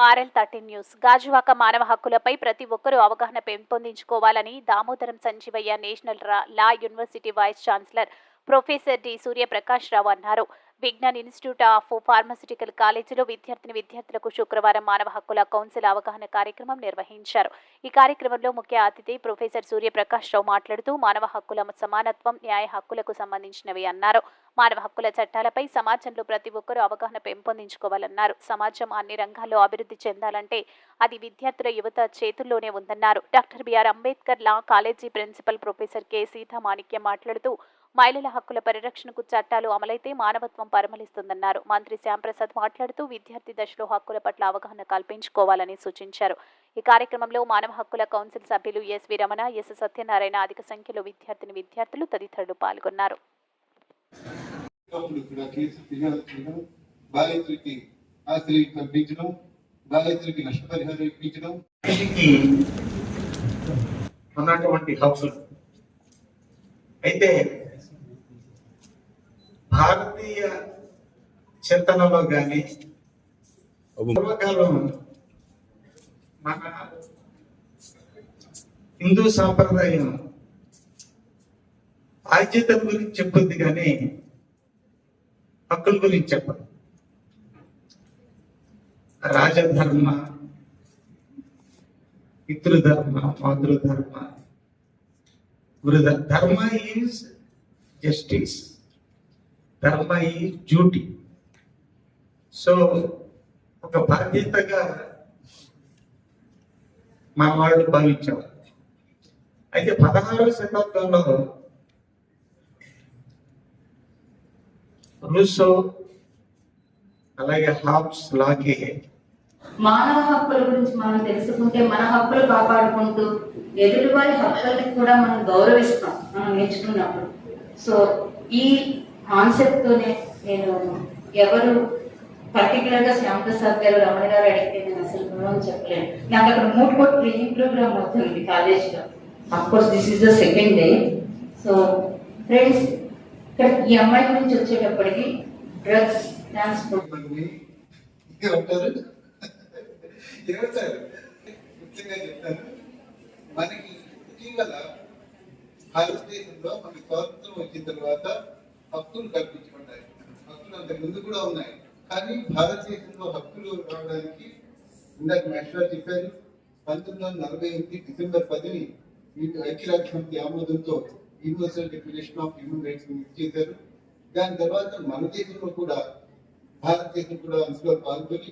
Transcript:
RL thirteen news. Gajuwaka మానవ హక్కులపై ప్రతి ఒక్కరూ అవగాహన పెంపొందించుకోవాలని దామోదరం సంజీవయ్య నేషనల్ రా- law university vice chancellor professor D Suryaprakash Rao అన్నారు. విజ్ఞాన్ ఇన్స్టిట్యూట్ ఆఫ్ ఫార్మాసిటికల్ కాలేజీలో విద్యార్థిని విద్యార్థులకు శుక్రవారం మానవ హక్కుల కౌన్సిల్ అవగాహన కార్యక్రమం నిర్వహించారు. ఈ కార్యక్రమంలో ముఖ్య అతిథి ప్రొఫెసర్ సూర్యప్రకాష్ రావు మాట్లాడుతూ మానవ హక్కుల సమానత్వం న్యాయ హక్కులకు సంబంధించినవి అన్నారు. మానవ హక్కుల చట్టాలపై సమాజంలో ప్రతి ఒక్కరూ అవగాహన పెంపొందించుకోవాలన్నారు. సమాజం అన్ని రంగాల్లో అభివృద్ధి చెందాలంటే అది విద్యార్థుల యువత చేతుల్లోనే ఉందన్నారు. Doctor B R Ambedkar law college principal professor K Seethamanikyam మాట్లాడుతూ మహిళల హక్కుల పరిరక్షణకు చట్టాలు అమలైతే మానవత్వం పరిమళిస్తుందన్నారు. మంత్రి శ్యాంప్రసాద్ మాట్లాడుతూ విద్యార్థి దశలో హక్కుల పట్ల అవగాహన కల్పించుకోవాలని సూచించారు. ఈ కార్యక్రమంలో మానవ హక్కుల కౌన్సిల్ సభ్యులు ఎస్వి రమణ ఎస్ సత్యనారాయణ అధిక సంఖ్యలో విద్యార్థిని విద్యార్థులు తదితరులు పాల్గొన్నారు. నష్టపరిహారం ఇప్పించడం. ఉన్నటువంటి హక్కులు. అయితే భారతీయ చింతనలో కానీ పూర్వకాలం మన హిందూ సాంప్రదాయం బాధ్యతల గురించి చెప్పుద్ది కానీ హక్కుల గురించి చెప్పదు. రాజధర్మ పితృధర్మ మాతృధర్మ ధర్మ ఈజ్ జస్టిస్. ధర్మ ఈ డ్యూటీ. సో ఒక బాధ్యతగా మా వాళ్ళు భావించేవారు అయితే పదహారవ శతాబ్దంలో రూసో అలాగే హాబ్స్ లాగే మానవ హక్కుల గురించి మనం తెలుసుకుంటే మన హక్కులు కాపాడుకుంటూ ఎదుటివారి హక్కుల్ని కూడా మనం గౌరవిస్తాం మనం నేర్చుకున్నప్పుడు. సో ఈ కాన్సెప్ట్ తోనే నేను ఎవరు పర్టికులర్గా శ్యామ్ గారు రమణ గారు అడిగితే నేను అసలు గుణం చెప్పలేను. నాకు అక్కడ మూడు కోట్ ట్రైనింగ్ ప్రోగ్రామ్ అవుతుంది కాలేజ్లో of course this is the second day so friends ఇక్కడ ఈ అమ్మాయి గురించి వచ్చేటప్పటికి డ్రగ్స్ ట్రాన్స్పోర్ట్ ఏమంటారు ముఖ్యంగా చెప్తాను. మనకి ఇటీవల భారతదేశంలో మనకి స్వాతంత్రం వచ్చిన తర్వాత హక్కులు కల్పించబడ్డాయి. హక్కులు అంతకు ముందు కూడా ఉన్నాయి. కానీ భారతదేశంలో హక్కులు రావడానికి ఇందాక మహేశ్వర చెప్పారు పంతొమ్మిది వందల నలభై ఎనిమిది డిసెంబర్ పదిని వీటి ఐక్యరాజ్య సమితి ఆమోదంతో universal declaration of human rights చేశారు దాని తర్వాత మన దేశంలో కూడా భారతదేశం కూడా అందులో పాల్గొని